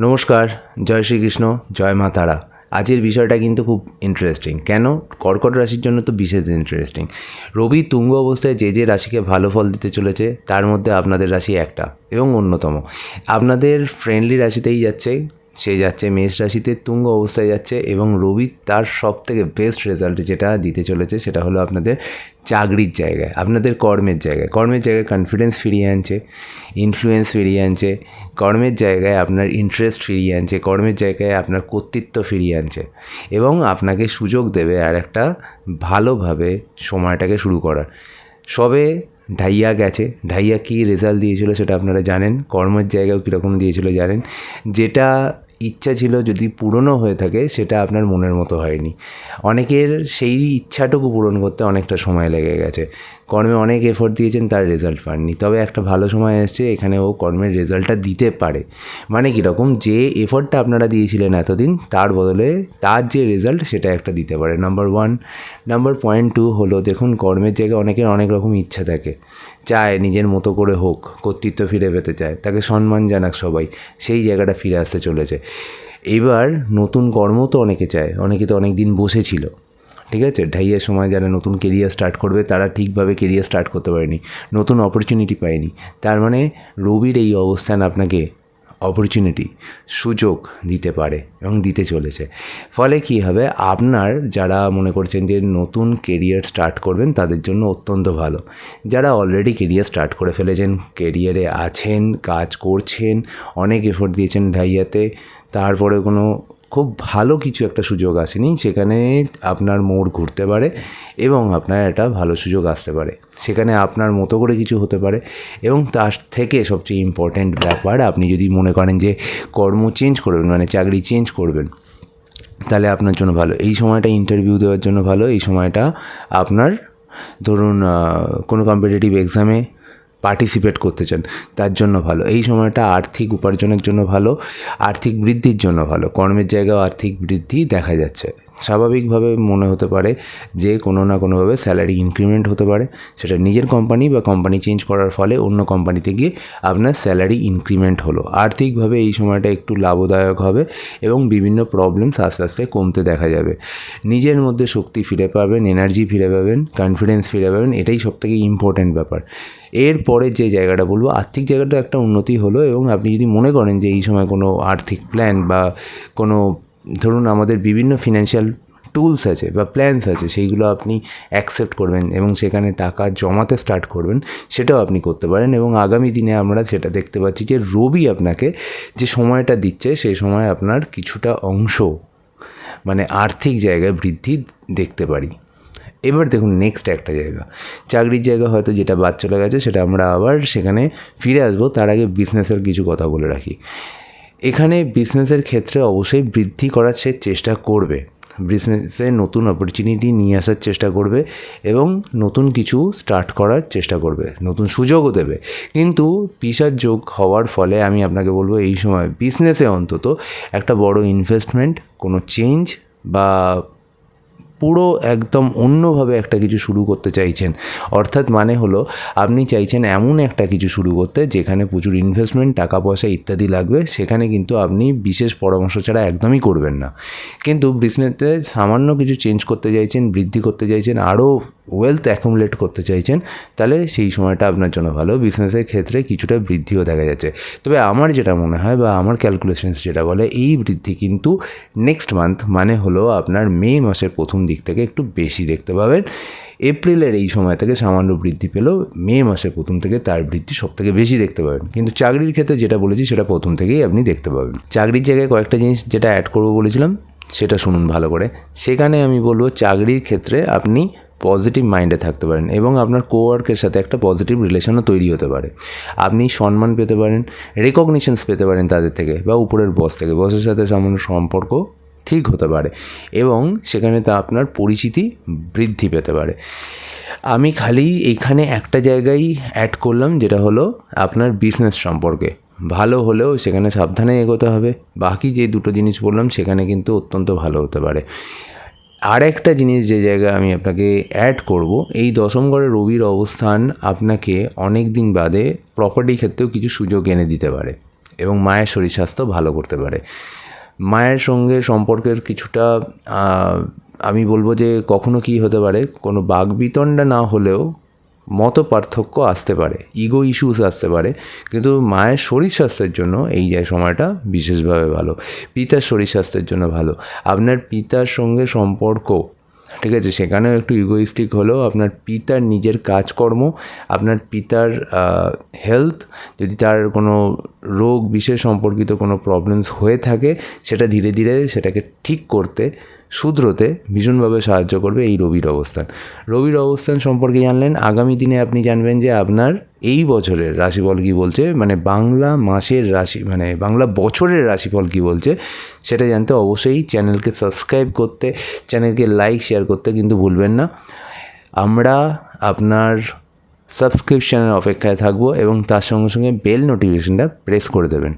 নমস্কার, জয় শ্রীকৃষ্ণ, জয় মা তারা। আজের বিষয়টা কিন্তু খুব ইন্টারেস্টিং কেন? কর্কট রাশির জন্য তো বিশেষ ইন্টারেস্টিং রবি তুঙ্গ অবস্থায় যে যে রাশিকে ভালো ফল দিতে চলেছে, তার মধ্যে আপনাদের রাশি একটা এবং অন্যতম। আপনাদের ফ্রেন্ডলি রাশিতেই যাচ্ছে সে যাচ্ছে মেষ রাশিতে, তুঙ্গ অবস্থায় যাচ্ছে এবং রবি তার সব থেকে বেস্ট রেজাল্ট যেটা দিতে চলেছে সেটা হলো আপনাদের চাকরির জায়গায়, আপনাদের কর্মের জায়গায়। কর্মের জায়গায় কনফিডেন্স ফিরিয়ে আনছে ইনফ্লুয়েন্স ফিরিয়ে আনছে, কর্মের জায়গায় আপনার ইন্টারেস্ট ফিরিয়ে আনছে, কর্মের জায়গায় আপনার কর্তৃত্ব ফিরিয়ে আনছে এবং আপনাকে সুযোগ দেবে আর একটা ভালোভাবে সময়টাকে শুরু করার। সবে ঢাইয়া গেছে, ঢাইয়া কী রেজাল্ট দিয়েছিল সেটা আপনারা জানেন, কর্মের জায়গাও কীরকম দিয়েছিল জানেন, যেটা ইচ্ছা ছিল যদি পূরণও হয়ে থাকে, সেটা আপনার মনের মতো হয়নি। অনেকের সেই ইচ্ছাটুকু পূরণ করতে অনেকটা সময় লেগে গেছে। কর্মে অনেক এফোর্ট দিয়েছেন, তার রেজাল্ট পাননি। তবে একটা ভালো সময় এসছে, এখানে ও কর্মের রেজাল্টটা দিতে পারে। মানে কীরকম যে এফোর্টটা আপনারা দিয়েছিলেন এতদিন, তার বদলে তার যে রেজাল্ট সেটা একটা দিতে পারে। Number one number point two হলো, দেখুন, কর্মের জায়গায় অনেকের অনেক রকম ইচ্ছা থাকে। চায়, নিজের মতো করে হোক, কর্তৃত্ব ফিরে পেতে চায়, তাকে সম্মান জানাক সবাই, সেই জায়গাটা ফিরে আসতে চলেছে। এবার নতুন কর্ম তো অনেকে চায়, অনেকে তো অনেক দিন বসেছিল ঠিক আছে? ঢাইয়ের সময় যারা নতুন কেরিয়ার স্টার্ট করবে, তারা ঠিকভাবে কেরিয়ার স্টার্ট করতে পারেনি, নতুন অপরচুনিটি পায়নি। তার মানে রবির এই অবস্থান আপনাকে অপরচুনিটি সুযোগ দিতে পারে এবং দিতে চলেছে। ফলে কি হবে? আপনার যারা মনে করছেন যে নতুন কেরিয়ার স্টার্ট করবেন, তাদের জন্য অত্যন্ত ভালো। যারা অলরেডি কেরিয়ার স্টার্ট করে ফেলেছেন কেরিয়ারে আছেন, কাজ করছেন, অনেক এফোর্ট দিয়েছেন ঢাইয়াতে তারপরে কোনো খুব ভালো কিছু একটা সুযোগ আসেনি সেখানে আপনার মোড় ঘুরতে পারে এবং আপনার একটা ভালো সুযোগ আসতে পারে। সেখানে আপনার মতো করে কিছু হতে পারে এবং তার থেকে সবচেয়ে ইম্পর্ট্যান্ট ব্যাপার, আপনি যদি মনে করেন যে কর্ম চেঞ্জ করবেন মানে চাকরি চেঞ্জ করবেন, তাহলে আপনার জন্য ভালো। এই সময়টা ইন্টারভিউ দেওয়ার জন্য ভালো। এই সময়টা আপনার, ধরুন কোনো কম্পিটিটিভ এক্সামে পার্টিসিপেট করতে চান, তার জন্য ভালো। এই সময়টা আর্থিক উপার্জনের জন্য ভালো, আর্থিক বৃদ্ধির জন্য ভালো। কর্মের জায়গায় আর্থিক বৃদ্ধি দেখা যাচ্ছে। স্বাভাবিকভাবে মনে হতে পারে যে কোনো না কোনোভাবে স্যালারি ইনক্রিমেন্ট হতে পারে। সেটা নিজের কোম্পানি বা কোম্পানি চেঞ্জ করার ফলে অন্য কোম্পানিতে গিয়ে আপনার স্যালারি ইনক্রিমেন্ট হলো। আর্থিকভাবে এই সময়টা একটু লাভদায়ক হবে এবং বিভিন্ন প্রবলেমস আস্তে আস্তে কমতে দেখা যাবে। নিজের মধ্যে শক্তি ফিরে পাবেন, এনার্জি ফিরে পাবেন, কনফিডেন্স ফিরে পাবেন, এটাই সবথেকে ইম্পর্ট্যান্ট ব্যাপার। এরপরে যে জায়গাটা বলব, আর্থিক জায়গাটা একটা উন্নতি হলো এবং আপনি যদি মনে করেন যে এই সময় কোনো আর্থিক প্ল্যান বা কোনো ধরুন আমাদের বিভিন্ন ফিনান্সিয়াল টুলস আছে বা প্ল্যানস আছে, সেইগুলো আপনি অ্যাকসেপ্ট করবেন এবং সেখানে টাকা জমাতে স্টার্ট করবেন, সেটাও আপনি করতে পারেন এবং আগামী দিনে আমরা সেটা দেখতে পাচ্ছি যে রবি আপনাকে যে সময়টা দিচ্ছে, সেই সময় আপনার কিছুটা অংশ মানে আর্থিক জায়গায় বৃদ্ধি দেখতে পারি। এবার দেখুন নেক্সট একটা জায়গা, চাকরির জায়গা হয়তো যেটা বাদ চলে গেছে, সেটা আমরা আবার সেখানে ফিরে আসব, তার আগে বিজনেসের কিছু কথা বলে রাখি। এখানে বিজনেসের ক্ষেত্রে অবশ্যই বৃদ্ধি করার সে চেষ্টা করবে। বিজনেসে নতুন অপরচুনিটি নিয়ে আসার চেষ্টা করবে এবং নতুন কিছু স্টার্ট করার চেষ্টা করবে, নতুন সুযোগও দেবে। কিন্তু পিসার যোগ হওয়ার ফলে আমি আপনাকে বলব এই সময় বিজনেসে অন্তত একটা বড় ইনভেস্টমেন্ট কোনো চেঞ্জ বা পুরো একদম অন্যভাবে একটা কিছু শুরু করতে চাইছেন। অর্থাৎ মানে হলো, আপনি চাইছেন এমন একটা কিছু শুরু করতে, যেখানে প্রচুর ইনভেস্টমেন্ট টাকা পয়সা ইত্যাদি লাগবে, সেখানে কিন্তু আপনি বিশেষ পরামর্শ ছাড়া একদমই করবেন না। কিন্তু বিজনেসে সামান্য কিছু চেঞ্জ করতে চাইছেন, বৃদ্ধি করতে চাইছেন, আরও ওয়েলথ অ্যাকুমুলেট করতে চাইছেন, তাহলে সেই সময়টা আপনার জন্য ভালো। বিজনেসের ক্ষেত্রে কিছুটা বৃদ্ধিও দেখা যাচ্ছে। তবে আমার যেটা মনে হয় বা আমার ক্যালকুলেশনস যেটা বলে, এই বৃদ্ধি কিন্তু নেক্সট মান্থ মানে হলো আপনার মে মাসের প্রথম দিক থেকে একটু বেশি দেখতে পাবেন। এপ্রিলের এই সময় থেকে সামান্য বৃদ্ধি পেলেও মে মাসের প্রথম থেকে তার বৃদ্ধি সব থেকে বেশি দেখতে পাবেন। কিন্তু চাকরির ক্ষেত্রে যেটা বলেছি, সেটা প্রথম থেকেই আপনি দেখতে পাবেন। চাকরির জায়গায় কয়েকটা জিনিস যেটা অ্যাড করব বলেছিলাম, সেটা শুনুন ভালো করে। সেখানে আমি বলব, চাকরির ক্ষেত্রে আপনি পজিটিভ মাইন্ডে থাকতে পারেন এবং আপনার কোওয়ার্কের সাথে একটা পজিটিভ রিলেশনও তৈরি হতে পারে। আপনি সম্মান পেতে পারেন রেকগনিশনস পেতে পারেন তাদের থেকে বা উপরের বস থেকে। বসের সাথে সামান্য সম্পর্ক ঠিক হতে পারে এবং সেখানে তা আপনার পরিচিতি বৃদ্ধি পেতে পারে। আমি খালি এইখানে একটা জায়গায় অ্যাড করলাম যেটা হলো আপনার বিজনেস সম্পর্কে। ভালো হলেও সেখানে সাবধানে এগোতে হবে। বাকি যে দুটো জিনিস বললাম সেখানে কিন্তু অত্যন্ত ভালো হতে পারে। আর একটা জিনিস যে জায়গায় আমি আপনাকে অ্যাড করব, এই দশম ঘরে রবির অবস্থান আপনাকে অনেক দিন বাদে প্রপার্টি ক্ষেত্রেও কিছু সুযোগ এনে দিতে পারে এবং মায়ের শরীর স্বাস্থ্য ভালো করতে পারে। মায়ের সঙ্গে সম্পর্কের কিছুটা আমি বলব যে কখনো কি হতে পারে, কোনো বাগবিতণ্ডা না হলেও মত পার্থক্য আসতে পারে ইগো ইস্যুস আসতে পারে, কিন্তু মায়ের শরীর স্বাস্থ্যের জন্য এই যে সময়টা বিশেষভাবে ভালো। পিতার শরীর স্বাস্থ্যের জন্য ভালো। আপনার পিতার সঙ্গে সম্পর্ক, ঠিক আছে, সেখানেও একটু ইগোইস্টিক হলেও আপনার পিতার নিজের কাজকর্ম, আপনার পিতার হেলথ যদি তার কোনো রোগ বিশেষ সম্পর্কিত কোনো প্রবলেমস হয়ে থাকে, সেটা ধীরে ধীরে সেটাকে ঠিক করতে শুধরোতে ভীষণভাবে সাহায্য করবে এই রবির অবস্থান। রবির অবস্থান সম্পর্কে জানলেন, আগামী দিনে আপনি জানবেন যে আপনার এই বছরের রাশিফল কী বলছে মানে বাংলা মাসের রাশি মানে বাংলা বছরের রাশিফল কী বলছে, সেটা জানতে অবশ্যই চ্যানেলকে সাবস্ক্রাইব করতে, চ্যানেলকে লাইক, শেয়ার করতে কিন্তু ভুলবেন না। আমরা আপনার সাবস্ক্রিপশনের অপেক্ষায় থাকব এবং তার সঙ্গে সঙ্গে বেল নোটিফিকেশনটা প্রেস করে দেবেন।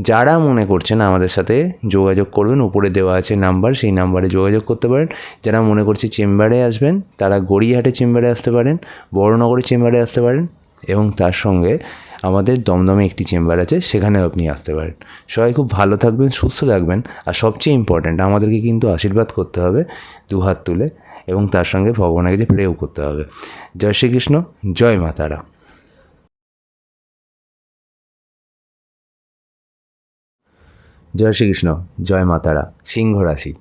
যারা মনে করছেন আমাদের সাথে যোগাযোগ করবেন, উপরে দেওয়া আছে নাম্বার, সেই নাম্বারে যোগাযোগ করতে পারেন। যারা মনে করছে চেম্বারে আসবেন, তারা গড়িয়াহাটে চেম্বারে আসতে পারেন, বড়নগরে চেম্বারে আসতে পারেন এবং তার সঙ্গে আমাদের দমদমে একটি চেম্বার আছে, সেখানেও আপনি আসতে পারেন। সবাই খুব ভালো থাকবেন, সুস্থ থাকবেন। আর সবচেয়ে ইম্পর্ট্যান্ট আমাদেরকে কিন্তু আশীর্বাদ করতে হবে দু হাত তুলে। এবং তার সঙ্গে ভগবানের কাছে প্রেও করতে হবে। জয় শ্রীকৃষ্ণ, জয় মা তারা। জয় শ্রীকৃষ্ণ, জয় মা তারা, সিংহ রাশি।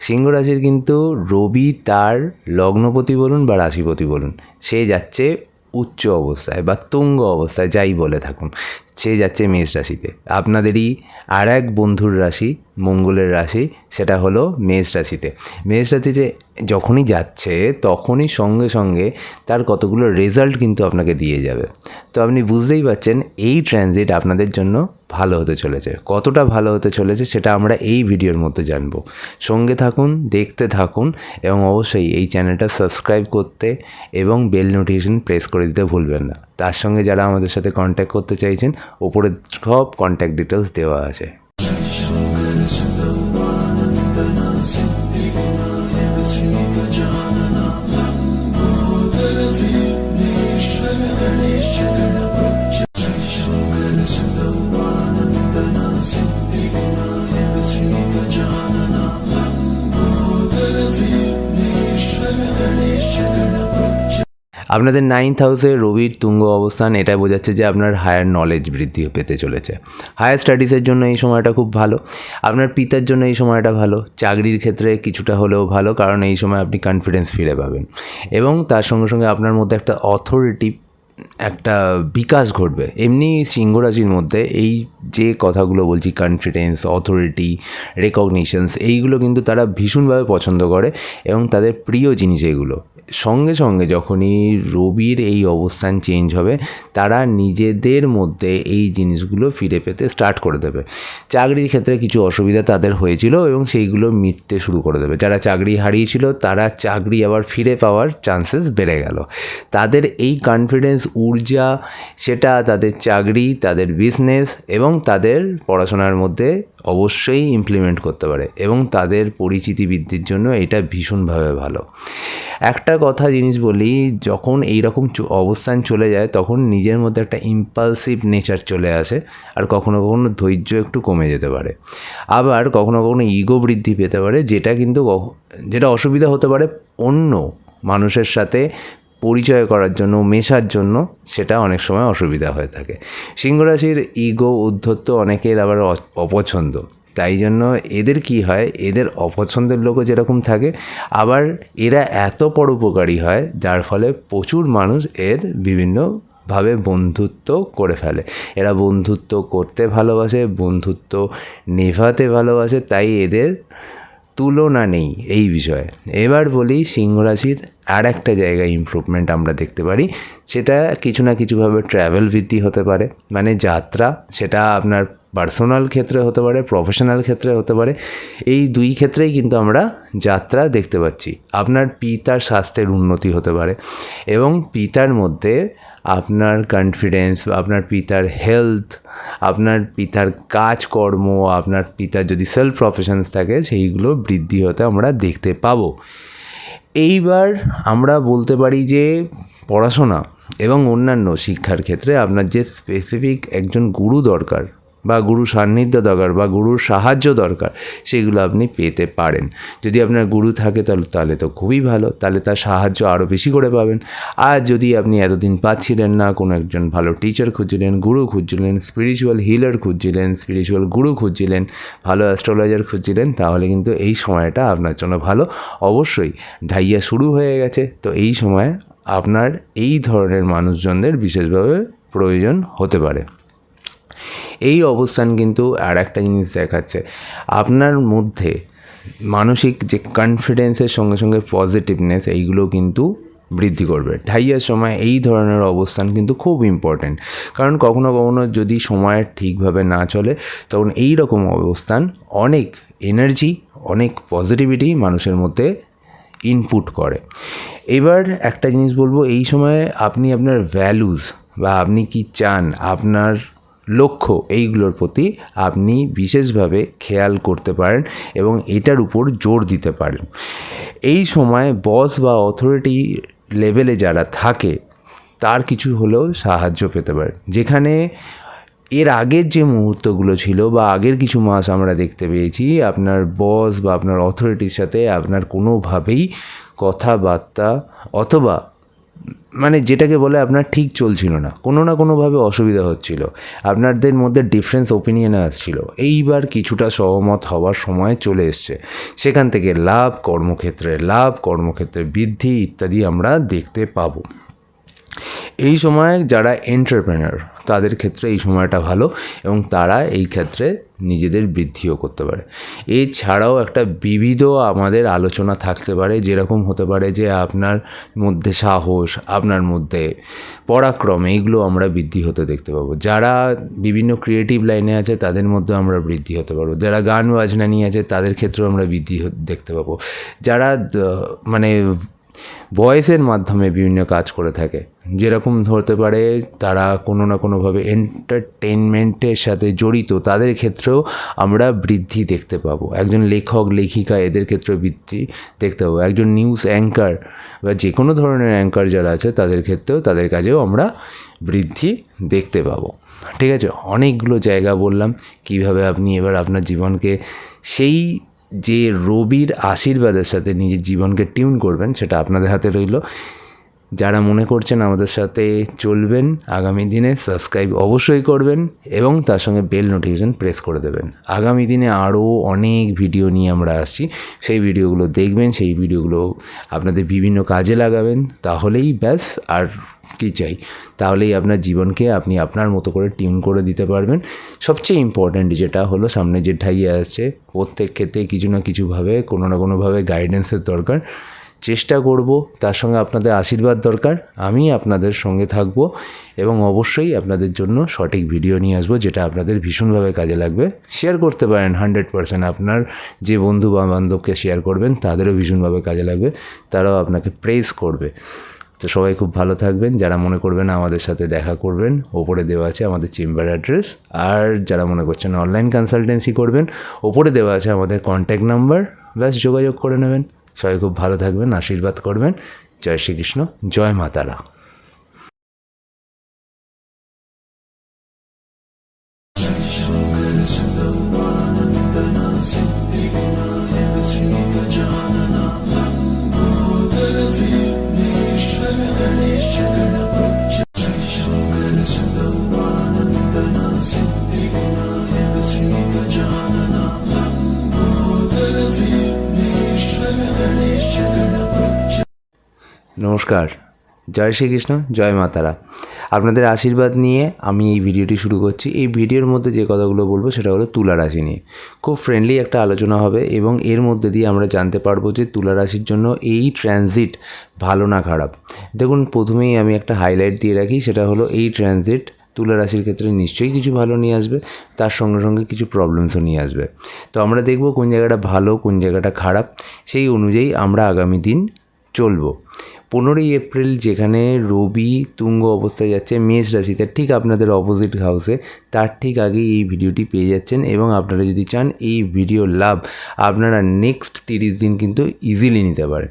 সিংহ রাশির কিন্তু রবি তার লগ্নপতি বলুন বা রাশিপতি বলুন, সে যাচ্ছে উচ্চ অবস্থায় বা তুঙ্গ অবস্থায়, যাই বলে থাকুন। সে যাচ্ছে মেষ রাশিতে। আপনাদেরই আর এক বন্ধুর রাশি, মঙ্গলের রাশি, সেটা হলো মেষ রাশিতে। মেষ রাশিতে যখনই যাচ্ছে, তখনই সঙ্গে সঙ্গে তার কতগুলো রেজাল্ট কিন্তু আপনাকে দিয়ে যাবে। তো আপনি বুঝতেই পারছেন, এই ট্রানজিট আপনাদের জন্য ভালো হতে চলেছে। কতটা ভালো হতে চলেছে সেটা আমরা এই ভিডিওর মধ্যে জানব। সঙ্গে থাকুন, দেখতে থাকুন এবং অবশ্যই এই চ্যানেলটা সাবস্ক্রাইব করতে এবং বেল নোটিফিকেশন প্রেস করে দিতে ভুলবেন না। তার সঙ্গে যারা আমাদের সাথে কন্ট্যাক্ট করতে চাইছেন ওপরে সব কন্ট্যাক্ট ডিটেলস দেওয়া আছে। আপনাদের নাইন্থ হাউসে রবির তুঙ্গ অবস্থান এটা বোঝাচ্ছে যে আপনার হায়ার নলেজ বৃদ্ধি পেতে চলেছে। হায়ার স্টাডিজের জন্য এই সময়টা খুব ভালো। আপনার পিতার জন্য এই সময়টা ভালো। চাকরির ক্ষেত্রে কিছুটা হলেও ভালো, কারণ এই সময় আপনি কনফিডেন্স ফিরে পাবেন। এবং তার সঙ্গে সঙ্গে আপনার মধ্যে একটা অথরিটি একটা বিকাশ ঘটবে। এমনি সিংহ রাশির মধ্যে এই যে কথাগুলো বলছি কনফিডেন্স অথরিটি রেকগনিশনস এইগুলো কিন্তু তারা ভীষণভাবে পছন্দ করে এবং তাদের প্রিয় জিনিস এগুলো। সঙ্গে সঙ্গে যখনই রবির এই অবস্থান চেঞ্জ হবে, তারা নিজেদের মধ্যে এই জিনিসগুলো ফিরে পেতে স্টার্ট করে দেবে। চাকরির ক্ষেত্রে কিছু অসুবিধা তাদের হয়েছিল এবং সেইগুলো মিটতে শুরু করে দেবে। যারা চাকরি হারিয়েছিল, তারা চাকরি আবার ফিরে পাওয়ার চান্সেস বেড়ে গেল। তাদের এই কনফিডেন্স ঊর্জা, সেটা তাদের চাকরি, তাদের বিজনেস এবং তাদের পড়াশোনার মধ্যে অবশ্যই ইমপ্লিমেন্ট করতে পারে এবং তাদের পরিচিতি বৃদ্ধির জন্য এটা ভীষণভাবে ভালো। একটা কথা জিনিস বলি, যখন এই রকম অবস্থান চলে যায়, তখন নিজের মধ্যে একটা ইম্পালসিভ নেচার চলে আসে, আর কখনো কখনো ধৈর্য একটু কমে যেতে পারে। আবার কখনো কখনো ইগো বৃদ্ধি পেতে পারে, যেটা কিন্তু যেটা অসুবিধা হতে পারে অন্য মানুষের সাথে পরিচয় করার জন্য, মেশার জন্য, সেটা অনেক সময় অসুবিধা হয়ে থাকে। সিংহ রাশির ইগো উদ্ধত্ত অনেকের আবার অপছন্দ। তাই জন্য এদের কি হয়? এদের অপছন্দের লোকও যেরকম থাকে, আবার এরা এত পরোপকারী হয়, যার ফলে প্রচুর মানুষ এর বিভিন্ন ভাবে বন্ধুত্ব করে ফেলে। এরা বন্ধুত্ব করতে ভালোবাসে, বন্ধুত্ব নেভাতে ভালোবাসে, তাই এদের তুলনা নেই এই বিষয়ে। এবার বলি সিংহ রাশির আর একটা জায়গায় ইমপ্রুভমেন্ট আমরা দেখতে পারি, সেটা কিছু না কিছুভাবে ট্র্যাভেল বৃদ্ধি হতে পারে। মানে যাত্রা, সেটা আপনার পার্সোনাল ক্ষেত্রে হতে পারে প্রফেশনাল ক্ষেত্রে হতে পারে, এই দুই ক্ষেত্রেই কিন্তু আমরা যাত্রা দেখতে পাচ্ছি। আপনার পিতার স্বাস্থ্যের উন্নতি হতে পারে এবং পিতার মধ্যে আপনার কনফিডেন্স আপনার পিতার হেলথ আপনার পিতার কাজকর্ম, আপনার পিতার যদি সেলফ প্রফেশনস থাকে, সেইগুলো বৃদ্ধি হতে আমরা দেখতে পাবো। এইবার আমরা বলতে পারি যে পড়াশোনা এবং অন্যান্য শিক্ষার ক্ষেত্রে আপনার যে স্পেসিফিক একজন গুরু দরকার বা গুরু সান্নিধ্য দরকার বা গুরুর সাহায্য দরকার, সেগুলো আপনি পেতে পারেন। যদি আপনার গুরু থাকে তাহলে তাহলে তো খুবই ভালো। তাহলে তার সাহায্য আরও বেশি করে পাবেন। আর যদি আপনি এতদিন পাচ্ছিলেন না, কোনো একজন ভালো টিচার খুঁজছিলেন, গুরু খুঁজছিলেন স্পিরিচুয়াল হিলার খুঁজছিলেন স্পিরিচুয়াল গুরু খুঁজছিলেন, ভালো অ্যাস্ট্রোলজার খুঁজছিলেন, তাহলে কিন্তু এই সময়টা আপনার জন্য ভালো। অবশ্যই ঢাইয়া শুরু হয়ে গেছে। তো এই সময় আপনার এই ধরনের মানুষজনদের বিশেষভাবে প্রয়োজন হতে পারে। এই অবস্থান কিন্তু আর একটা জিনিস দেখাচ্ছে। আপনার মধ্যে মানসিক যে কনফিডেন্সের সঙ্গে সঙ্গে পজিটিভনেস এইগুলো কিন্তু বৃদ্ধি করবে। ঢাইয়ার সময় এই ধরনের অবস্থান কিন্তু খুব ইম্পর্ট্যান্ট কারণ কখনো কখনো যদি সময় ঠিকভাবে না চলে, তখন এই রকম অবস্থান অনেক এনার্জি অনেক পজিটিভিটি মানুষের মধ্যে ইনপুট করে। এবার একটা জিনিস বলব, এই সময়ে আপনি আপনার ভ্যালুজ বা আপনি কি চান, আপনার লক্ষ্য এইগুলোর প্রতি আপনি বিশেষভাবে খেয়াল করতে পারেন এবং এটার উপর জোর দিতে পারেন। এই সময় বস বা অথরিটি লেভেলে যারা থাকে, তার কিছু হলেও সাহায্য পেতে পারেন। যেখানে এর আগের যে মুহূর্তগুলো ছিল বা আগের কিছু মাস আমরা দেখতে পেয়েছি, আপনার বস বা আপনার অথরিটির সাথে আপনার কোনোভাবেই কথাবার্তা অথবা মানে যেটাকে বলে আপনার ঠিক চলছিল না, কোনো না কোনোভাবে অসুবিধা হচ্ছিল। আপনাদের মধ্যে ডিফারেন্স ওপিনিয়নে আসছিল। এইবার কিছুটা সহমত হওয়ার সময় চলে এসছে। সেখান থেকে লাভ, কর্মক্ষেত্রে লাভ, কর্মক্ষেত্রে বৃদ্ধি ইত্যাদি আমরা দেখতে পাবো। এই সময় যারা এন্টারপ্রেনার তাদের ক্ষেত্রে এই সময়টা ভালো এবং তারা এই ক্ষেত্রে নিজেদের বৃদ্ধিও করতে পারে। এছাড়াও একটা বিবিধ আমাদের আলোচনা থাকতে পারে, যেরকম হতে পারে যে আপনার মধ্যে সাহস, আপনার মধ্যে পরাক্রম, এইগুলো আমরা বৃদ্ধি হতে দেখতে পাবো। যারা বিভিন্ন ক্রিয়েটিভ লাইনে আছে, তাদের মধ্যে আমরা বৃদ্ধি হতে পারব। যারা গান বাজনা নিয়ে আছে, তাদের ক্ষেত্রেও আমরা বৃদ্ধি দেখতে পাবো। যারা মানে ভয়েসের মাধ্যমে বিভিন্ন কাজ করে থাকে। যেরকম ধরতে পারে তারা কোনো না কোনোভাবে এন্টারটেনমেন্টের সাথে জড়িত। তাদের ক্ষেত্রেও আমরা বৃদ্ধি দেখতে পাবো। একজন লেখক, লেখিকা এদের ক্ষেত্রেও বৃদ্ধি দেখতে পাবো। একজন নিউজ অ্যাঙ্কার বা যে কোনো ধরনের অ্যাঙ্কার যারা আছে, তাদের ক্ষেত্রেও তাদের কাজেও আমরা বৃদ্ধি দেখতে পাবো। ঠিক আছে? অনেকগুলো জায়গা বললাম। কীভাবে আপনি এবার আপনার জীবনকে সেই যে রবির আশীর্বাদের সাথে নিজের জীবনকে টিউন করবেন, সেটা আপনাদের হাতে রইল। যারা মনে করছেন আমাদের সাথে চলবেন, আগামী দিনে সাবস্ক্রাইব অবশ্যই করবেন এবং তার সঙ্গে বেল নোটিফিকেশান প্রেস করে দেবেন। আগামী দিনে আরও অনেক ভিডিও নিয়ে আমরা আসছি। সেই ভিডিওগুলো দেখবেন, সেই ভিডিওগুলো আপনাদের বিভিন্ন কাজে লাগাবেন। তাহলেই ব্যাস, আর কী চাই? তাহলেই আপনার জীবনকে আপনি আপনার মতো করে টিউন করে দিতে পারবেন। সবচেয়ে ইম্পর্ট্যান্ট যেটা হলো সামনে যে ঠাইয়ে আসছে, প্রত্যেক ক্ষেত্রে কিছু না কিছুভাবে, কোনো না কোনোভাবে গাইডেন্সের দরকার। চেষ্টা করব, তার সঙ্গে আপনাদের আশীর্বাদ দরকার, আমি আপনাদের সঙ্গে থাকব এবং অবশ্যই আপনাদের জন্য সঠিক ভিডিও নিয়ে আসব, যেটা আপনাদের ভীষণভাবে কাজে লাগবে। শেয়ার করতে পারেন হান্ড্রেড পারসেন্ট আপনার যে বন্ধু বা বান্ধবকে শেয়ার করবেন, তাদেরও ভীষণভাবে কাজে লাগবে, তারাও আপনাকে প্রেস করবে। তো সবাই খুব ভালো থাকবেন। যারা মনে করবেন আমাদের সাথে দেখা করবেন, ওপরে দেওয়া আছে আমাদের চেম্বার অ্যাড্রেস আর যারা মনে করছেন অনলাইন কনসালটেন্সি করবেন, ওপরে দেওয়া আছে আমাদের কন্ট্যাক্ট নাম্বার ব্যাস, যোগাযোগ করে নেবেন। সবাই খুব ভালো থাকবেন, আশীর্বাদ করবেন। জয় শ্রীকৃষ্ণ, জয় মা নমস্কার। জয় শ্রীকৃষ্ণ, জয় মাতারা। আপনাদের আশীর্বাদ নিয়ে আমি এই ভিডিওটি শুরু করছি। এই ভিডিওর মধ্যে যে কথাগুলো বলব সেটা হলো তুলা রাশি নিয়ে। খুব ফ্রেন্ডলি একটা আলোচনা হবে এবং এর মধ্যে দিয়ে আমরা জানতে পারব যে তুলা রাশির জন্য এই ট্রানজিট ভালো না খারাপ। দেখুন, প্রথমেই আমি একটা হাইলাইট দিয়ে রাখি, সেটা হলো এই ট্রানজিট তুলা রাশির ক্ষেত্রে নিশ্চয়ই কিছু ভালো নিয়ে আসবে, তার সঙ্গে সঙ্গে কিছু প্রবলেমসও নিয়ে আসবে। তো আমরা দেখব কোন জায়গাটা ভালো, কোন জায়গাটা খারাপ, সেই অনুযায়ী আমরা আগামী দিন চলবো। পনেরোই এপ্রিল যেখানে রবি তুঙ্গ অবস্থায় যাচ্ছে মেষ রাশিতে, ঠিক আপনাদের অপোজিট হাউসে তার ঠিক আগেই এই ভিডিওটি পেয়ে যাচ্ছেন এবং আপনারা যদি চান এই ভিডিও লাভ, আপনারা নেক্সট তিরিশ দিন কিন্তু ইজিলি নিতে পারেন।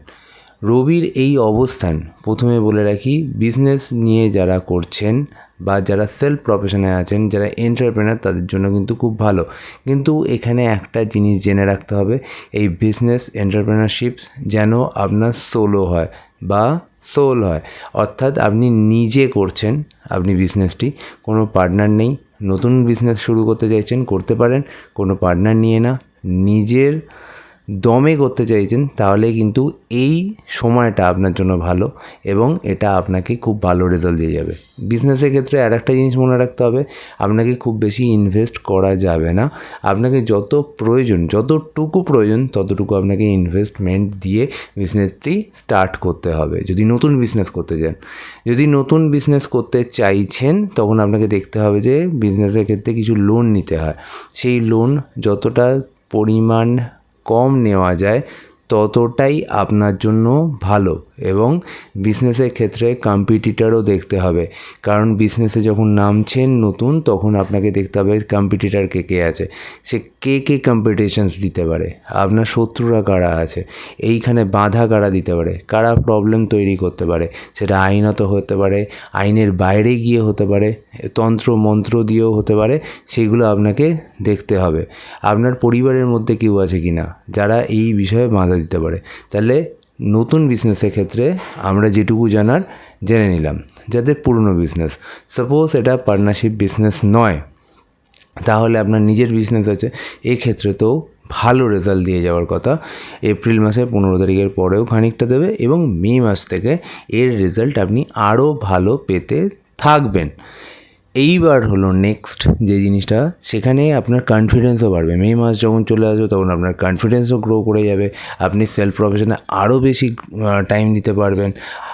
রবির এই অবস্থান, প্রথমে বলে রাখি বিজনেস নিয়ে যারা করছেন বা যারা সেলফ প্রফেশনে আছেন, যারা এন্টারপ্রেনার তাদের জন্য কিন্তু খুব ভালো। কিন্তু এখানে একটা জিনিস জেনে রাখতে হবে, এই বিজনেস এন্টারপ্রেনারশিপ যেন আপনার সোলো হয়। বা সোল হয়। অর্থাৎ আপনি নিজে করছেন, আপনি বিজনেসটি কোনো পার্টনার নেই, নতুন বিজনেস শুরু করতে চাইছেন, করতে পারেন, কোনো পার্টনার নিয়ে না, নিজের দমে করতে চাইছেন, তাহলে কিন্তু এই সময়টা আপনার জন্য ভালো এবং এটা আপনাকে খুব ভালো রেজাল্ট দিয়ে যাবে। বিজনেসের ক্ষেত্রে আর একটা জিনিস মনে রাখতে হবে, আপনাকে খুব বেশি ইনভেস্ট করা যাবে না। আপনাকে যত প্রয়োজন, যতটুকু প্রয়োজন, ততটুকু আপনাকে ইনভেস্টমেন্ট দিয়ে বিজনেসটি স্টার্ট করতে হবে। যদি নতুন বিজনেস করতে চান, যদি নতুন বিজনেস করতে চাইছেন, তখন আপনাকে দেখতে হবে যে বিজনেসের ক্ষেত্রে কিছু লোন নিতে হয়। সেই লোন যতটা পরিমাণ কম নেওয়া যায় ততটাই আপনার জন্য ভালো এবং বিজনেসের ক্ষেত্রে কম্পিটিটারও দেখতে হবে। কারণ বিজনেসে যখন নামছেন নতুন, তখন আপনাকে দেখতে হবে কম্পিটিটার কে কে আছে। সে কে কে কম্পিটিশানস দিতে পারে? আপনার শত্রুরা কারা আছে? এইখানে বাধা কারা দিতে পারে? কারা প্রবলেম তৈরি করতে পারে? সেটা আইনত হতে পারে, আইনের বাইরে গিয়ে হতে পারে, তন্ত্র মন্ত্র দিয়েও হতে পারে, সেগুলো আপনাকে দেখতে হবে। আপনার পরিবারের মধ্যে কেউ আছে কি না যারা এই বিষয়ে বাধা দিতে পারে। তাহলে নতুন বিজনেসের ক্ষেত্রে আমরা যেটুকু জানার জেনে নিলাম, যাদের পুরনো বিজনেস সাপোজ এটা পার্টনারশিপ বিজনেস নয়, তাহলে আপনার নিজের বিজনেস আছে এই ক্ষেত্রে তো ভালো রেজাল্ট দিয়ে যাওয়ার কথা। এপ্রিল মাসের পনেরো তারিখের পরেও খানিকটা দেবে এবং মে মাস থেকে এর রেজাল্ট আপনি আরও ভালো পেতে থাকবেন। এইবার হলো নেক্সট যে জিনিসটা, সেখানে আপনার কনফিডেন্সও বাড়বে। মে মাস যখন চলে আসবে, তখন আপনার কনফিডেন্সও গ্রো করে যাবে। আপনি সেলফ প্রফেশনে আরও বেশি টাইম দিতে পারবেন।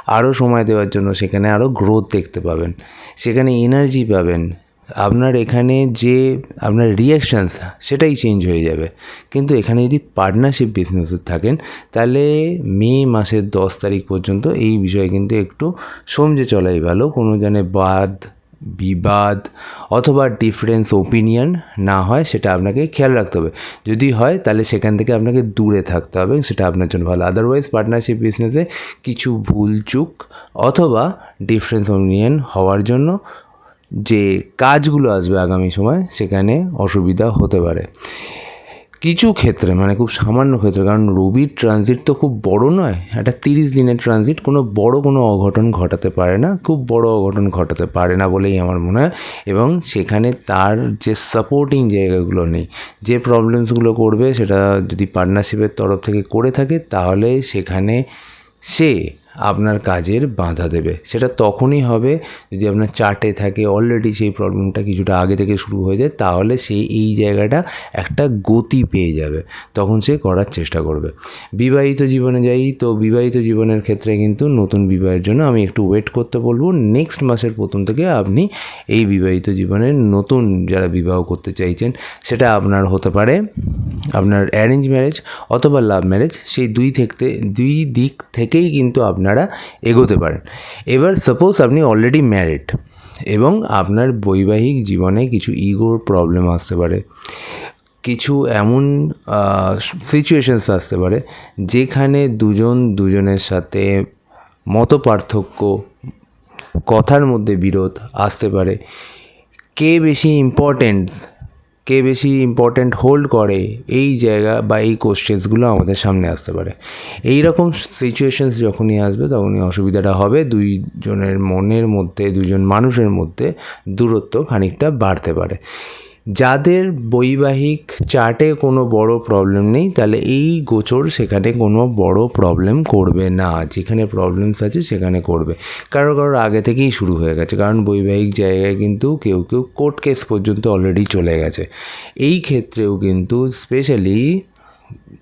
আরও সময় দেওয়ার জন্য সেখানে আরও গ্রোথ দেখতে পাবেন। সেখানে এনার্জি পাবেন। আপনার এখানে যে, আপনার রিয়াকশানস সেটাই চেঞ্জ হয়ে যাবে। কিন্তু এখানে যদি পার্টনারশিপ বিজনেসে থাকেন, তাহলে মে মাসের দশ তারিখ পর্যন্ত এই বিষয়ে কিন্তু একটু সমঝে চলাই ভালো। কোনো জানে বাদ বিবাদ অথবা ডিফারেন্স ওপিনিয়ন না হয়, সেটা আপনাকে খেয়াল রাখতে হবে। যদি হয়, তাহলে সেখান থেকে আপনাকে দূরে থাকতে হবে সেটা আপনার জন্য ভালো। আদারওয়াইজ পার্টনারশিপ বিজনেসে কিছু ভুল চুক অথবা ডিফারেন্স ওপিনিয়ন হওয়ার জন্য যে কাজগুলো আসবে আগামী সময়, সেখানে অসুবিধা হতে পারে। কিছু ক্ষেত্রে মানে খুব সামান্য ক্ষেত্রে, কারণ রবির ট্রানজিট তো খুব বড় নয়, একটা তিরিশ দিনের ট্রানজিট কোনো বড় কোনো অঘটন ঘটাতে পারে না, খুব বড় অঘটন ঘটাতে পারে না বলেই আমার মনে হয়। এবং সেখানে তার যে সাপোর্টিং জায়গাগুলো নেই, যে প্রবলেমসগুলো করবে সেটা যদি পার্টনারশিপের তরফ থেকে করে থাকে, তাহলে সেখানে সে আপনার কাজের বাধা দেবে। সেটা তখনই হবে যদি আপনার চার্টে থাকে অলরেডি সেই প্রবলেমটা কিছুটা আগে থেকে শুরু হয়ে যায়, তাহলে সে এই জায়গাটা একটা গতি পেয়ে যাবে। তখন সে করার চেষ্টা করবে। বিবাহিত জীবনে যাই, তো বিবাহিত জীবনের ক্ষেত্রে কিন্তু নতুন বিবাহের জন্য আমি একটু ওয়েট করতে বলব। নেক্সট মাসের প্রথম থেকে আপনি এই বিবাহিত জীবনের নতুন যারা বিবাহ করতে চাইছেন, সেটা আপনার হতে পারে আপনার অ্যারেঞ্জ ম্যারেজ অথবা লাভ ম্যারেজ সেই দুই থেকে দুই দিক থেকেই কিন্তু আপনারা এগোতে পারেন। এবার সাপোজ আপনি অলরেডি ম্যারিড এবং আপনার বৈবাহিক জীবনে কিছু ইগোর প্রবলেম আসতে পারে, কিছু এমন সিচুয়েশনস আসতে পারে যেখানে দুজন দুজনের সাথে মত পার্থক্য কথার মধ্যে বিরোধ আসতে পারে। কে বেশি ইম্পর্টেন্ট কে বেশি ইম্পর্ট্যান্ট হোল্ড করে এই জায়গা বা এই কোশ্চেন্সগুলো আমাদের সামনে আসতে পারে। এই রকম সিচুয়েশানস যখনই আসবে তখনই অসুবিধাটা হবে, দুইজনের মনের মধ্যে দুজন মানুষের মধ্যে দূরত্ব খানিকটা বাড়তে পারে। যাদের বৈবাহিক চার্টে কোনো বড় প্রবলেম নেই, তাহলে এই গোচর সেখানে কোনো বড় প্রবলেম করবে না। যেখানে প্রবলেমস আছে সেখানে করবে। কারও কারোর আগে থেকেই শুরু হয়ে গেছে। কারণ বৈবাহিক জায়গায় কিন্তু কেউ কেউ কোর্ট কেস পর্যন্ত অলরেডি চলে গেছে। এই ক্ষেত্রেও কিন্তু স্পেশালি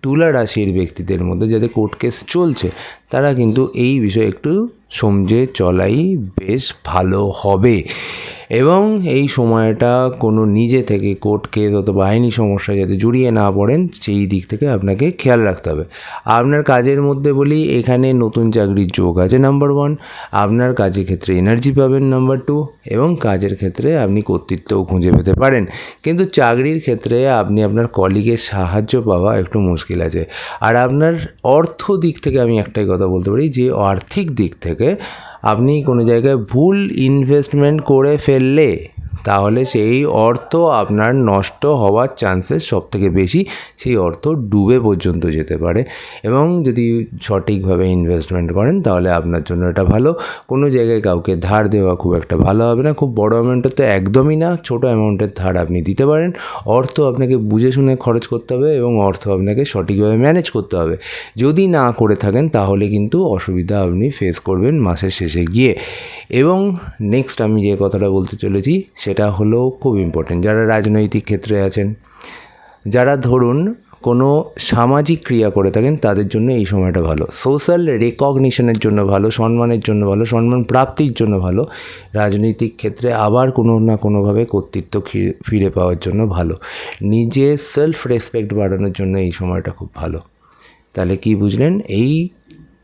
তুলা রাশির ব্যক্তিদের মধ্যে যাদের কোর্ট কেস চলছে তারা কিন্তু এই বিষয়ে একটু সমঝে চলাই বেশ ভালো হবে। এবং এই সময়টা কোনো নিজে থেকে কোর্ট কেস অথবা আইনি সমস্যা যাতে জড়িয়ে না পড়েন, সেই দিক থেকে আপনাকে খেয়াল রাখতে হবে। আপনার কাজের মধ্যে বলি, এখানে নতুন চাকরির যোগ আছে নাম্বার ওয়ান আপনার কাজের ক্ষেত্রে এনার্জি পাবেন নাম্বার টু এবং কাজের ক্ষেত্রে আপনি কর্তৃত্বও খুঁজে পেতে পারেন। কিন্তু চাকরির ক্ষেত্রে আপনি আপনার কলিগের সাহায্য পাওয়া একটু মুশকিল আছে। আর আপনার অর্থ দিক থেকে আমি একটাই কথা বলতে পারি যে আর্থিক দিক থেকে আপনি কোনো জায়গায় ভুল ইনভেস্টমেন্ট করে ফেললে তাহলে সেই অর্থ আপনার নষ্ট হওয়ার চান্সেস সব থেকে বেশি। সেই অর্থ ডুবে পর্যন্ত যেতে পারে। এবং যদি সঠিকভাবে ইনভেস্টমেন্ট করেন, তাহলে আপনার জন্য এটা ভালো। কোনো জায়গায় কাউকে ধার দেওয়া খুব একটা ভালো হবে না। খুব বড় অ্যামাউন্টের তো একদমই না। ছোটো অ্যামাউন্টের ধার আপনি দিতে পারেন। অর্থ আপনাকে বুঝে শুনে খরচ করতে হবে এবং অর্থ আপনাকে সঠিকভাবে ম্যানেজ করতে হবে। যদি না করে থাকেন, তাহলে কিন্তু অসুবিধা আপনি ফেস করবেন মাসের শেষে গিয়ে। এবং নেক্সট আমি যে কথাটা বলতে চলেছি, সেটা হলো খুব ইম্পর্টেন্ট যারা রাজনৈতিক ক্ষেত্রে আছেন, যারা ধরুন কোনো সামাজিক ক্রিয়া করে থাকেন, তাদের জন্য এই সময়টা ভালো। সোশ্যাল রেকগনিশনের জন্য ভালো, সম্মানের জন্য ভালো, সম্মান প্রাপ্তির জন্য ভালো। রাজনৈতিক ক্ষেত্রে আবার কোনো না কোনোভাবে কর্তৃত্ব ফিরে পাওয়ার জন্য ভালো। নিজে সেলফ রেসপেক্ট বাড়ানোর জন্য এই সময়টা খুব ভালো। তাহলে কি বুঝলেন? এই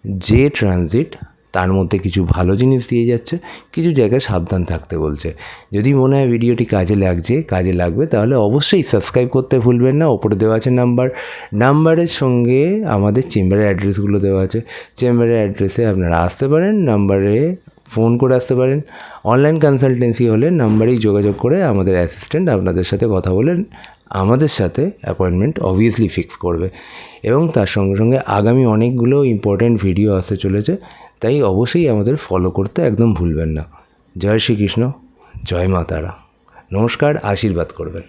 যে ট্রানজিট তার মধ্যে কিছু ভালো জিনিস দিয়ে যাচ্ছে, কিছু জায়গায় সাবধান থাকতে বলছে। যদি মনে হয় ভিডিওটি কাজে লাগছে, কাজে লাগবে, তাহলে অবশ্যই সাবস্ক্রাইব করতে ভুলবেন না। ওপরে দেওয়া আছে নাম্বার নাম্বারের সঙ্গে আমাদের চেম্বারের অ্যাড্রেসগুলো দেওয়া আছে। চেম্বারের অ্যাড্রেসে আপনারা আসতে পারেন নাম্বারে ফোন করে আসতে পারেন। অনলাইন কনসালটেন্সি হলে নাম্বারেই যোগাযোগ করে আমাদের অ্যাসিস্ট্যান্ট আপনাদের সাথে কথা বলেন। আমাদের সাথে অ্যাপয়েন্টমেন্ট অবভিয়াসলি ফিক্স করবে। এবং তার সঙ্গে সঙ্গে আগামী অনেকগুলো ইম্পর্ট্যান্ট ভিডিও আসতে চলেছে। তাই অবশ্যই আমাদের ফলো করতে একদম ভুলবেন না। জয় শ্রীকৃষ্ণ, জয় মা তারা। নমস্কার, আশীর্বাদ করবেন।